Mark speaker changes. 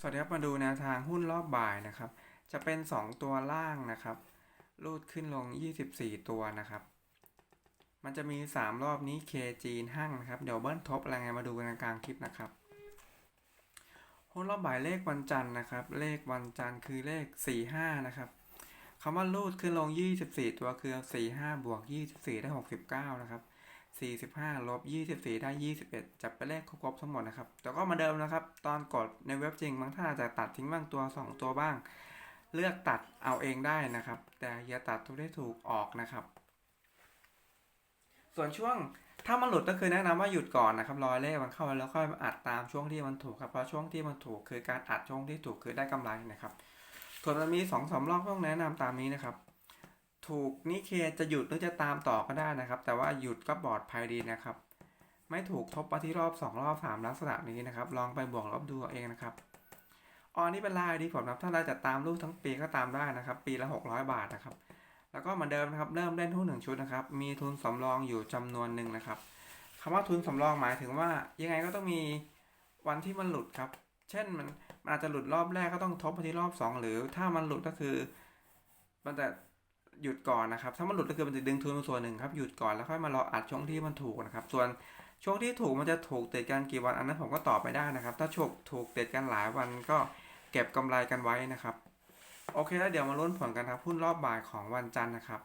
Speaker 1: สวัสดีครับมาดูแนวทางหุ้นรอบบ่ายนะครับ จะเป็น 2 ตัวล่างนะครับรูดขึ้นลง 24 ตัวนะครับ มันจะมี 3 รอบนี้ K จีนห้างนะครับ เดี๋ยวเบิ้ลทบอะไรไงมาดูกันกลางคลิปนะครับหุ้นรอบบ่ายเลขวันจันทร์นะครับ เลขวันจันทร์คือเลข 45 นะครับคำว่ารูดขึ้นลง 24 ตัวคือ 45 บวก 24 ได้ 69 นะครับ 45ลบ24 ได้ 21 จับไปเลขครบทั้งหมดนะครับ แต่ก็มาเดิมนะครับ ตอนกดในเว็บจริงบางท่านอาจจะตัดทิ้งบ้างตัว 2 ตัวบ้าง เลือกตัดเอาเองได้นะครับ แต่อย่าตัดทุกได้ถูกออกนะครับ ส่วนช่วงถ้ามันหลุดก็คือแนะนำว่าหยุดก่อนนะครับรอเลขมันเข้าแล้วค่อยมาอัดตามช่วงที่มันถูกครับเพราะช่วงที่มันถูกคือการอัดช่วงที่ถูกคือได้กำไรนะครับ ส่วนมันมีสองสมรอบต้องแนะนำตามนี้นะครับ ถูกนี่เคจะหยุดหรือจะตามต่อก็ได้นะครับ แต่ว่าหยุดก็ปลอดภัยดีนะครับ ไม่ถูกทบมาที่รอบ 2 รอบ 3 ลักษณะนี้นะครับ ลองไปบวกลบดูเองนะครับออนี่เป็นลายดีผมนะครับถ้าเราจะตามลูกทั้งปีก็ตามได้นะครับ ปีละ 600 บาทนะครับ แล้วก็เหมือนเดิมนะครับ เริ่มเล่นหุ้นหนึ่งชุดนะครับ มีทุนสำรองอยู่จำนวนหนึ่งนะครับคำว่าทุนสำรองหมายถึงว่ายังไงก็ต้องมีวันที่มันหลุดครับ เช่นมันมันอาจจะหลุดรอบแรกก็ต้องทบมาที่รอบ 2 หรือถ้ามันหลุดก็คือ มันจะ หยุดก่อนนะครับ ถ้ามันหลุดก็คือมันจะดึงทุนส่วนหนึ่งครับหยุดก่อนแล้วค่อยมารออัดช่วงที่มันถูกนะครับ ส่วนช่วงที่ถูกมันจะถูกติดกันกี่วันอันนั้นผมก็ตอบไม่ได้นะครับ ถ้าฉกถูกติดกันหลายวันก็เก็บกำไรกันไว้นะครับ โอเคแล้วเดี๋ยวมาลุ้นผลกันครับหุ้นรอบบ่ายของวันจันทร์นะครับ